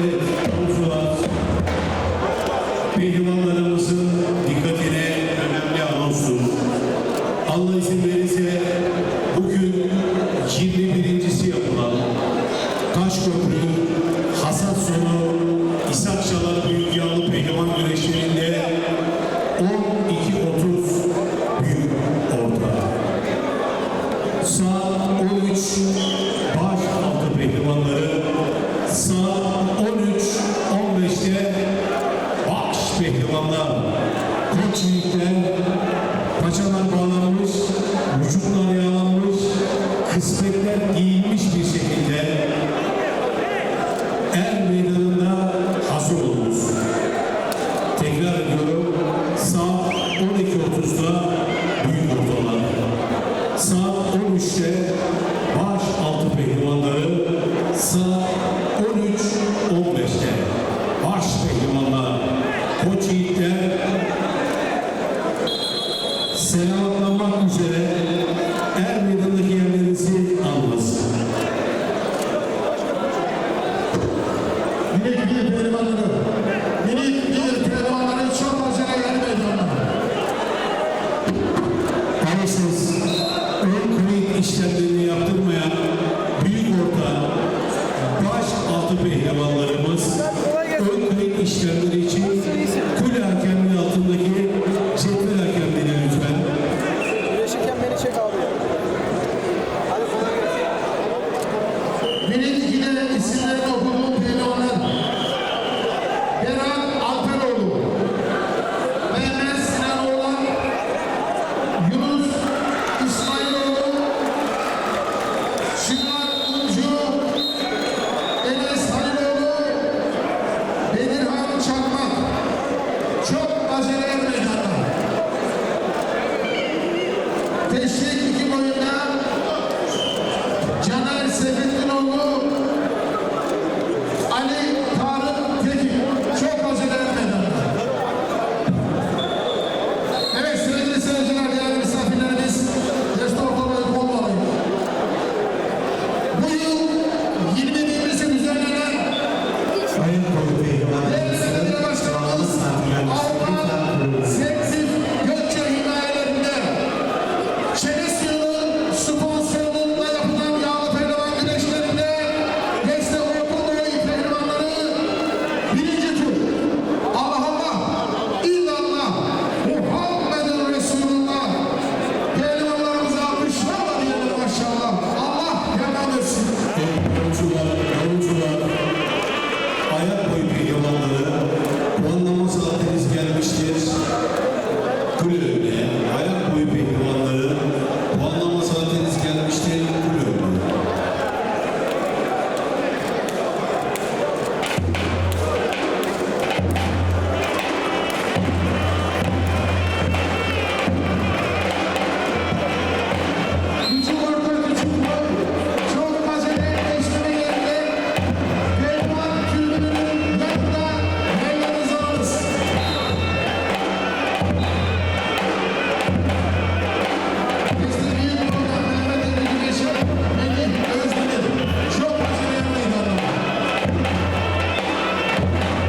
Fuat. Pehlivanlarımızın dikkatine önemli anonstur. Allah izin verirse bugün 21.si yapılan Taşköprü hasat sonu İshak Çalar Büyük Yağlı Pehlivan Güreşlerinde 12.30 büyük orta. Saat 13 koç yiğitler paçalar bağlanmış vücutlar yağlanmış kısmetler giyilmiş bir şekilde er meydanında hazır olunuz. Tekrar ediyorum saat 12.30'da selamatlanmak üzere er meydanındaki yerlerinizi almasın. Minik bir pehlivanları, minik bir pehlivanları çok acele gelmedi Alırsız ön kayıt işlemlerini yaptırmayan büyük orta baş altı pehlivanlarımız ön kayıt işlemleri We